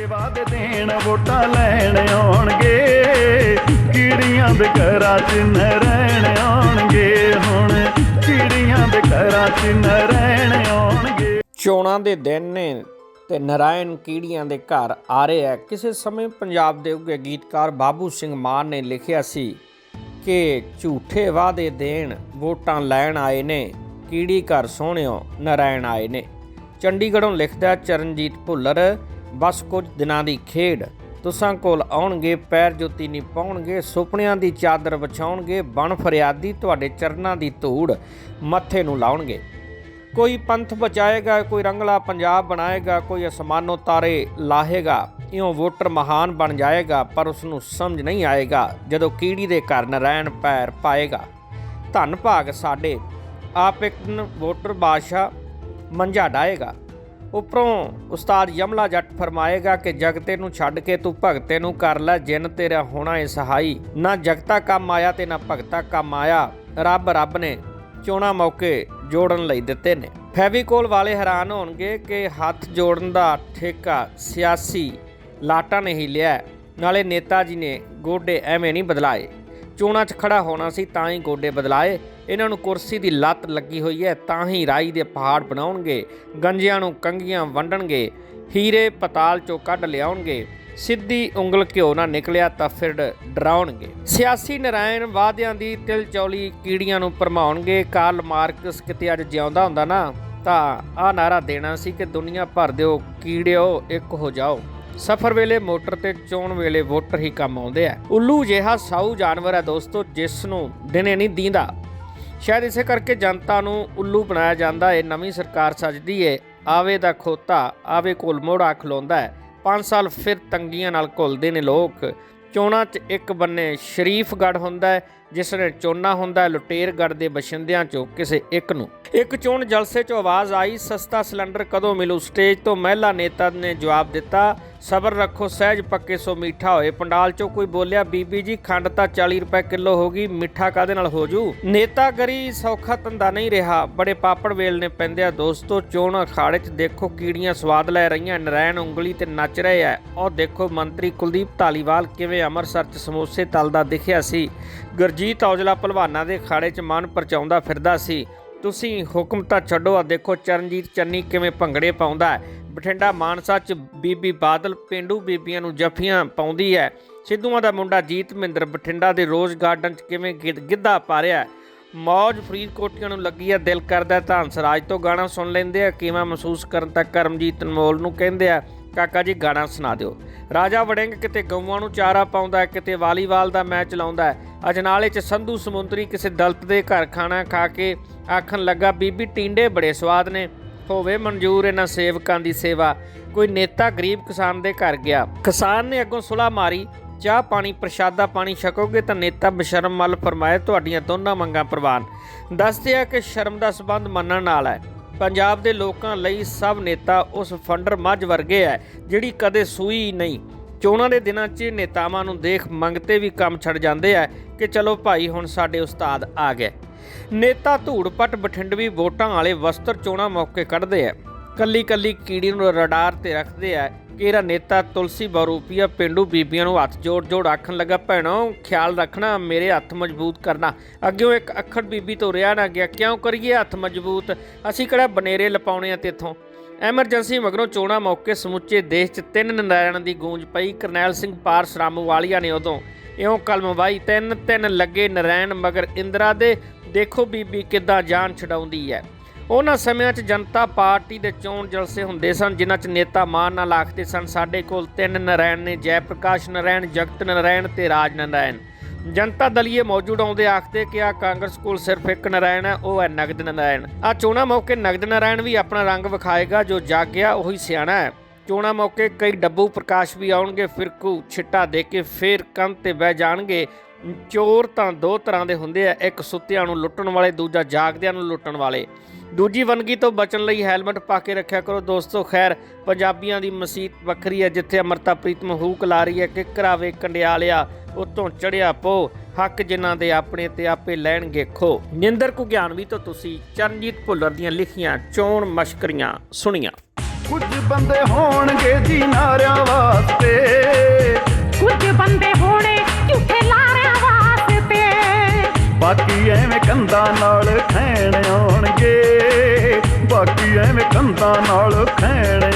ਝੂਠੇ ਵਾਅਦੇ ਦੇਣ, ਵੋਟਾਂ ਲੈਣ ਆਉਣਗੇ। ਕੀੜੀਆਂ ਦੇ ਘਰਾਂ 'ਚ ਨ ਆਉਣਗੇ। ਹੁਣ ਕੀੜੀਆਂ ਦੇ ਘਰਾਂ 'ਚ ਨ ਆਉਣਗੇ। ਚੋਣਾਂ ਦੇ ਦਿਨ ਨੇ ਤੇ ਨਰਾਇਣ ਕੀੜੀਆਂ ਦੇ ਘਰ ਆ ਰਹੇ ਕਿਸੇ ਸਮੇਂ ਪੰਜਾਬ ਦੇ ਉੱਗੇ ਗੀਤਕਾਰ ਬਾਬੂ ਸਿੰਘ ਮਾਨ ਨੇ ਲਿਖਿਆ ਸੀ ਕਿ ਝੂਠੇ ਵਾਅਦੇ ਦੇਣ, ਵੋਟਾਂ ਲੈਣ ਆਏ ਨੇ। ਕੀੜੀ ਘਰ ਸੋਹਣਿਓ, ਨਰਾਇਣ ਆਏ ਨੇ। ਚੰਡੀਗੜ੍ਹੋਂ ਲਿਖਦਾ ਚਰਨਜੀਤ ਭੁੱਲਰ ਬਸ ਕੁਝ ਦਿਨਾਂ ਦੀ ਖੇਡ। ਤੁਸਾਂ ਕੋਲ ਆਉਣਗੇ, ਪੈਰ ਜੋਤੀ ਨਹੀਂ ਪਾਉਣਗੇ ਸੁਪਨਿਆਂ ਦੀ ਚਾਦਰ ਵਿਛਾਉਣਗੇ, ਬਣ ਫਰਿਆਦੀ ਤੁਹਾਡੇ ਚਰਨਾਂ ਦੀ ਧੂੜ ਮੱਥੇ ਨੂੰ ਲਾਉਣਗੇ। ਕੋਈ ਪੰਥ ਬਚਾਏਗਾ, ਕੋਈ ਰੰਗਲਾ ਪੰਜਾਬ ਬਣਾਏਗਾ, ਕੋਈ ਅਸਮਾਨੋਂ ਤਾਰੇ ਲਾਹੇਗਾ, ਇਉਂ ਵੋਟਰ ਮਹਾਨ ਬਣ ਜਾਏਗਾ, ਪਰ ਉਸ ਨੂੰ ਸਮਝ ਨਹੀਂ ਆਏਗਾ, ਜਦੋਂ ਕੀੜੀ ਦੇ ਕਾਰਨ ਰਹਿਣ ਪੈਰ ਪਾਏਗਾ। ਧੰਨ ਭਾਗ ਸਾਡੇ, ਆਪ ਇੱਕ ਵੋਟਰ ਬਾਦਸ਼ਾਹ ਮੰਝਾ ਡਾਏਗਾ। ਉੱਪਰੋਂ ਉਸਤਾਦ ਯਮਲਾ ਜੱਟ ਫਰਮਾਏਗਾ ਕਿ ਜਗਤੇ ਨੂੰ ਛੱਡ ਕੇ ਤੂੰ ਭਗਤੇ ਨੂੰ ਕਰ ਲੈ, ਜਿਨ ਤੇਰਾ ਹੋਣਾ ਏ ਸਹਾਈ। ਨਾ ਜਗਤਾ ਕੰਮ ਆਇਆ ਤੇ ਨਾ ਭਗਤਾ ਕੰਮ ਆਇਆ। ਰੱਬ ਰੱਬ ਨੇ ਚੋਣਾਂ ਮੌਕੇ ਜੋੜਨ ਲਈ ਦਿੱਤੇ ਨੇ। ਫੈਵੀਕੋਲ ਵਾਲੇ ਹੈਰਾਨ ਹੋਣਗੇ ਕਿ ਹੱਥ ਜੋੜਨ ਦਾ ਠੇਕਾ ਸਿਆਸੀ ਲਾਟਾਂ ਨੇ ਹੀ ਲਿਆ। ਨਾਲੇ ਨੇਤਾ ਜੀ ਨੇ ਗੋਡੇ ਐਵੇਂ ਨਹੀਂ ਬਦਲਾਏ। ਚੋਣਾਂ 'ਚ ਖੜਾ ਹੋਣਾ ਸੀ, ਤਾਂ ਹੀ ਗੋਡੇ ਬਦਲਾਏ। ਇਹਨਾਂ ਨੂੰ ਕੁਰਸੀ ਦੀ ਲੱਤ ਲੱਗੀ ਹੋਈ ਹੈ, ਤਾਂ ਹੀ ਰਾਈ ਦੇ ਪਹਾੜ ਬਣਾਉਣਗੇ, ਗੰਜਿਆਂ ਨੂੰ ਕੰਗੀਆਂ ਵੰਡਣਗੇ, ਹੀਰੇ ਪਤਾਲ 'ਚੋਂ ਕੱਢ ਲਿਆਉਣਗੇ, ਸਿੱਧੀ ਉਂਗਲ ਘਿਓ ਨਾ ਨਿਕਲਿਆ ਤਾਂ ਫਿਰ ਡਰਾਉਣਗੇ। ਸਿਆਸੀ ਨਰਾਇਣ ਵਾਅਦਿਆਂ ਦੀ ਤਿਲ ਚੌਲੀ ਕੀੜੀਆਂ ਨੂੰ ਭਰਮਾਉਣਗੇ, ਕਾਰਲ ਮਾਰਕਸ ਕਿਤੇ ਅੱਜ ਜਿਉਂਦਾ ਹੁੰਦਾ ਨਾ, ਤਾਂ ਆ ਨਾਰਾ ਦੇਣਾ ਸੀ ਕਿ ਦੁਨੀਆ ਭਰ ਦਿਓ, ਕੀੜਿਓ ਇੱਕ ਹੋ ਜਾਓ। ਸਫ਼ਰ ਵੇਲੇ ਮੋਟਰ ਤੇ ਚੋਣ ਵੇਲੇ ਵੋਟਰ ਹੀ ਕੰਮ ਆਉਂਦੇ ਆ। ਉੱਲੂ ਜਿਹਾ ਸਾਊ ਜਾਨਵਰ ਹੈ ਦੋਸਤੋ, ਜਿਸ ਨੂੰ ਦਿਨੇ ਨਹੀਂ ਦੀਂਦਾ। ਸ਼ਾਇਦ ਇਸੇ ਕਰਕੇ ਜਨਤਾ ਨੂੰ ਉੱਲੂ ਬਣਾਇਆ ਜਾਂਦਾ ਏ ਨਵੀਂ ਸਰਕਾਰ ਸਜਦੀ ਹੈ ਆਵੇ ਦਾ ਖੋਤਾ, ਆਵੇ ਕੋਲ ਮੋੜਾ ਖਲੋਂਦਾ ਹੈ। 5 ਸਾਲ ਫਿਰ ਤੰਗੀਆਂ ਨਾਲ ਘੁਲਦੇ ਨੇ ਲੋਕ। ਚੋਣਾਂ 'ਚ ਇੱਕ ਬੰਨੇ ਸ਼ਰੀਫਗੜ੍ਹ ਹੁੰਦਾ ਹੈ ਜਿਸ ਨੇ ਚੋਣਾ ਹੁੰਦਾ ਲੁਟੇਰਗੜ ਦੇ ਬਸ਼ਿੰਦਿਆਂ 'ਚੋਂ ਕਿਸੇ ਇੱਕ ਨੂੰ। ਇੱਕ ਚੋਣ ਜਲਸੇ ਚ ਆਵਾਜ਼ ਆਈ, ਸਸਤਾ ਸਿਲੰਡਰ ਕਦੋਂ ਮਿਲੂ? ਸਟੇਜ ਤੋਂ ਮਹਿਲਾ ਨੇਤਾ ਨੇ ਜਵਾਬ ਦਿੱਤਾ, ਸਬਰ ਰੱਖੋ, ਸਹਿਜ ਪੱਕੇ ਸੋ ਮਿੱਠਾ ਹੋਏ। ਪੰਡਾਲ 'ਚੋਂ ਕੋਈ ਬੋਲਿਆ, ਬੀਬੀ ਜੀ, ਖੰਡ ਤਾਂ 40 ਰੁਪਏ ਕਿਲੋ ਹੋ ਗਈ, ਮਿੱਠਾ ਕਾਦੇ ਨਾਲ ਹੋ ਜੂ? ਨੇਤਾ ਗਰੀ ਸੌਖਾ ਧੰਦਾ ਨਹੀਂ ਰਿਹਾ। ਬੜੇ ਪਾਪੜ ਵੇਲਨੇ ਪੈਂਦੇ ਆ ਦੋਸਤੋ, ਚੋਣ ਅਖਾੜੇ 'ਚ ਦੇਖੋ ਕੀੜੀਆਂ ਸਵਾਦ ਲੈ ਰਹੀਆਂ, ਨਰੈਣ ਉਂਗਲੀ ਤੇ ਨੱਚ ਰਹੇ ਆ। ਉਹ ਦੇਖੋ ਮੰਤਰੀ ਕੁਲਦੀਪ ਧਾਲੀਵਾਲ ਕਿਵੇਂ ਅੰਮ੍ਰਿਤਸਰ 'ਚ ਸਮੋਸੇ ਤਲਦਾ ਦਿਖਿਆ ਸੀ। ਗੁਰਜੀਤ ਔਜਲਾ ਭਲਵਾਨਾਂ ਦੇ ਅਖਾੜੇ 'ਚ ਮਨ ਪਰਚਾਉਂਦਾ ਫਿਰਦਾ ਸੀ। ਤੁਸੀਂ ਹੁਕਮ ਤਾਂ ਛੱਡੋ ਆ ਦੇਖੋ ਚਰਨਜੀਤ ਚੰਨੀ ਕਿਵੇਂ ਭੰਗੜੇ ਪਾਉਂਦਾ ਬਠਿੰਡਾ ਮਾਨਸਾ 'ਚ ਬੀਬੀ ਬਾਦਲ ਪਿੰਡੂ ਬੀਬੀਆਂ ਨੂੰ ਜੱਫੀਆਂ ਪਾਉਂਦੀ ਹੈ। ਸਿੱਧੂਆਂ ਦਾ ਮੁੰਡਾ ਜੀਤ ਮਹਿੰਦਰ ਬਠਿੰਡਾ ਦੇ ਰੋਜ਼ ਗਾਰਡਨ 'ਚ ਕਿਵੇਂ ਗਿ- ਗਿੱਧਾ ਪਾ ਰਿਹਾ ਮੌਜ ਫਰੀਦਕੋਟੀਆਂ ਨੂੰ ਲੱਗੀ ਹੈ, ਦਿਲ ਕਰਦਾ ਹੈ ਤਾਂ ਹੰਸਰਾਜ ਤੋਂ ਗਾਣਾ ਸੁਣ ਲੈਂਦੇ ਆ। ਕਿਵੇਂ ਮਹਿਸੂਸ ਕਰਨ ਤੱਕ ਕਰਮਜੀਤ ਅਨਮੋਲ ਨੂੰ ਕਹਿੰਦੇ ਆ ਕਾਕਾ ਜੀ ਗਾਣਾ ਸੁਣਾ ਦਿਓ। ਰਾਜਾ ਵੜਿੰਗ ਕਿਤੇ ਗਊਆਂ ਨੂੰ ਚਾਰਾ ਪਾਉਂਦਾ ਹੈ, ਕਿਤੇ ਵਾਲੀਬਾਲ ਦਾ ਮੈਚ ਲਾਉਂਦਾ ਹੈ। ਅਜਨਾਲੇ 'ਚ ਸੰਧੂ ਸਮੁੰਦਰੀ ਕਿਸੇ ਦਲਤ ਦੇ ਘਰ ਖਾਣਾ ਖਾ ਕੇ ਆਖਣ ਲੱਗਾ, ਬੀਬੀ ਟਿੰਡੇ ਬੜੇ ਸਵਾਦ ਨੇ। ਹੋਵੇ ਮਨਜ਼ੂਰ ਇਹਨਾਂ ਸੇਵਕਾਂ ਦੀ ਸੇਵਾ। ਕੋਈ ਨੇਤਾ ਗਰੀਬ ਕਿਸਾਨ ਦੇ ਘਰ ਗਿਆ। ਕਿਸਾਨ ਨੇ ਅੱਗੋਂ ਸੁਲਾ ਮਾਰੀ, ਚਾਹ ਪਾਣੀ, ਪ੍ਰਸ਼ਾਦਾ ਪਾਣੀ ਛਕੋਗੇ ਤਾਂ ਨੇਤਾ ਬਸ਼ਰਮ ਮਲ ਫਰਮਾਏ, ਤੁਹਾਡੀਆਂ ਦੋਨਾਂ ਮੰਗਾਂ ਪ੍ਰਵਾਨ। ਦੱਸਦੇ ਆ ਕਿ ਸ਼ਰਮ ਦਾ ਸਬੰਧ ਮੰਨਣ ਨਾਲ ਹੈ। ਪੰਜਾਬ ਦੇ ਲੋਕਾਂ ਲਈ ਸਭ ਨੇਤਾ ਉਸ ਫੰਡਰ ਮੱਝ ਵਰਗੇ ਹੈ ਜਿਹੜੀ ਕਦੇ ਸੂਈ ਨਹੀਂ। ਚੋਣਾਂ ਦੇ ਦਿਨਾਂ 'ਚ ਨੇਤਾਵਾਂ ਨੂੰ ਦੇਖ ਮੰਗਤੇ ਵੀ ਕੰਮ ਛੱਡ ਜਾਂਦੇ ਆ ਕਿ ਚਲੋ ਭਾਈ ਹੁਣ ਸਾਡੇ ਉਸਤਾਦ ਆ ਗਏ। ਨੇਤਾ ਧੂੜਪਟ ਬਠਿੰਡਵੀ ਵੋਟਾਂ ਵਾਲੇ ਵਸਤਰ ਚੋਣਾਂ ਮੌਕੇ ਕੱਢਦੇ ਆ ਕੱਲੀ ਕੱਲੀ ਕੀੜੀ ਨੂੰ ਰਡਾਰ ਤੇ ਰੱਖਦੇ ਆ ਕਿ ਇਹਦਾ ਨੇਤਾ ਤੁਲਸੀ ਬਰੂਪੀਆ ਪਿੰਡੂ ਬੀਬੀਆਂ ਨੂੰ ਹੱਥ ਜੋੜ ਜੋੜ ਆਖਣ ਲੱਗਾ, ਭੈਣੋ, ਖਿਆਲ ਰੱਖਣਾ, ਮੇਰੇ ਹੱਥ ਮਜ਼ਬੂਤ ਕਰਨਾ। ਅੱਗਿਓਂ ਇੱਕ ਅੱਖੜ ਬੀਬੀ ਤੋਂ ਰਿਆ ਨਾ ਗਿਆ, ਕਿਉਂ ਕਰੀਏ ਹੱਥ ਮਜ਼ਬੂਤ? ਅਸੀਂ ਕਿਹੜਾ ਬਨੇਰੇ ਲਪਾਉਣੇ ਆ ਤੇਥੋਂ? ਐਮਰਜੈਂਸੀ ਮਗਰੋਂ ਚੋਣਾਂ ਮੌਕੇ ਸਮੁੱਚੇ ਦੇਸ਼ 'ਚ ਤਿੰਨ ਨਰਾਇਣ ਦੀ ਗੂੰਜ ਪਈ। ਕਰਨੈਲ ਸਿੰਘ ਪਾਰਸ ਰਾਮੂਵਾਲੀਆ ਨੇ ਉਦੋਂ ਇਉਂ ਕਲਮ ਵਾਈ, ਤਿੰਨ ਤਿੰਨ ਲੱਗੇ ਨਰਾਇਣ, ਮਗਰ ਇੰਦਰਾ ਦੇ, ਦੇਖੋ ਬੀਬੀ, ਕਿੱਦਾਂ ਜਾਨ ਛਡਾਉਂਦੀ ਹੈ? ਉਹਨਾਂ ਸਮਿਆਂ 'ਚ ਜਨਤਾ ਪਾਰਟੀ ਦੇ ਚੋਣ ਜਲਸੇ ਹੁੰਦੇ ਸਨ, ਜਿਨ੍ਹਾਂ 'ਚ ਨੇਤਾ ਮਾਨ ਨਾਲ ਆਖਦੇ ਸਨ, ਸਾਡੇ ਕੋਲ ਤਿੰਨ ਨਰਾਇਣ ਨੇ ਜੈ ਪ੍ਰਕਾਸ਼ ਨਰਾਇਣ ਜਗਤ ਨਰਾਇਣ ਤੇ ਰਾਜ ਨਰਾਇਣ ਜਨਤਾ ਦਲੀਏ ਮੌਜੂਦ ਆਉਂਦੇ ਆਖਦੇ ਕਿ ਆ ਕਾਂਗਰਸ ਕੋਲ ਸਿਰਫ ਇੱਕ ਨਰਾਇਣ ਹੈ, ਉਹ ਹੈ ਨਗਦ ਨਰਾਇਣ ਆ ਚੋਣਾਂ ਮੌਕੇ ਨਗਦ ਨਰਾਇਣ ਵੀ ਆਪਣਾ ਰੰਗ ਵਿਖਾਏਗਾ, ਜੋ ਜਾਗਿਆ ਉਹੀ ਸਿਆਣਾ ਹੈ। ਚੋਣਾਂ ਮੌਕੇ ਕਈ ਡੱਬੂ ਪ੍ਰਕਾਸ਼ ਵੀ ਆਉਣਗੇ, ਫਿਰਕੂ ਛਿੱਟਾ ਦੇ ਕੇ ਫੇਰ ਕੰਧ ਤੇ ਬਹਿ ਜਾਣਗੇ। ਚੋਰ ਤਾਂ ਦੋ ਤਰ੍ਹਾਂ ਦੇ ਹੁੰਦੇ ਆ ਇੱਕ ਸੁੱਤਿਆਂ ਨੂੰ ਲੁੱਟਣ ਵਾਲੇ ਦੂਜਾ ਜਾਗਦਿਆਂ ਨੂੰ ਲੁੱਟਣ ਵਾਲੇ। ਦੂਜੀ ਵਨਗੀ ਤੋਂ ਬਚਣ ਲਈ ਹੈਲਮਟ ਪਾ ਕੇ ਰੱਖਿਆ ਕਰੋ। ਦੋਸਤੋ ਖੈਰ ਪੰਜਾਬੀਆਂ ਦੀ ਮਸੀਤ ਵੱਖਰੀ ਹੈ ਜਿੱਥੇ ਅਮਰਤਾ ਪ੍ਰੀਤਮ ਹੂਕ ਲਾ ਰਹੀ ਹੈ ਕਿ ਘਰਾਵੇ ਕੰਡਿਆਲਿਆ ਉਤੋਂ ਚੜਿਆ ਪੋ ਹੱਕ ਜਿਨ੍ਹਾਂ ਦੇ ਆਪਣੇ ਤੇ ਆਪੇ ਲੈਣਗੇ ਖੋ। ਨਿੰਦਰ ਕੁਗਿਆਨਵੀ ਤੋਂ ਤੁਸੀਂ ਚਰਨਜੀਤ ਭੁੱਲਰ ਦੀਆਂ ਲਿਖੀਆਂ ਚੋਣ ਮਸ਼ਕਰੀਆਂ ਸੁਣੀਆਂ। ਕੁਝ ਬੰਦੇ ਹੋਣਗੇ ਜੀ ਨਾਰਿਆਂ ਵਾਸਤੇ। ਕੁਝ ਬੰਦੇ ਹੋਣੇ ਝੂਠੇ ਬਾਕੀ ਐਵੇਂ ਕੰਦਾ ਨਾਲ ਖੈਣ ਆਉਣਗੇ। ਬਾਕੀ ਐਵੇਂ ਕੰਦਾ ਨਾਲ ਖੈਣ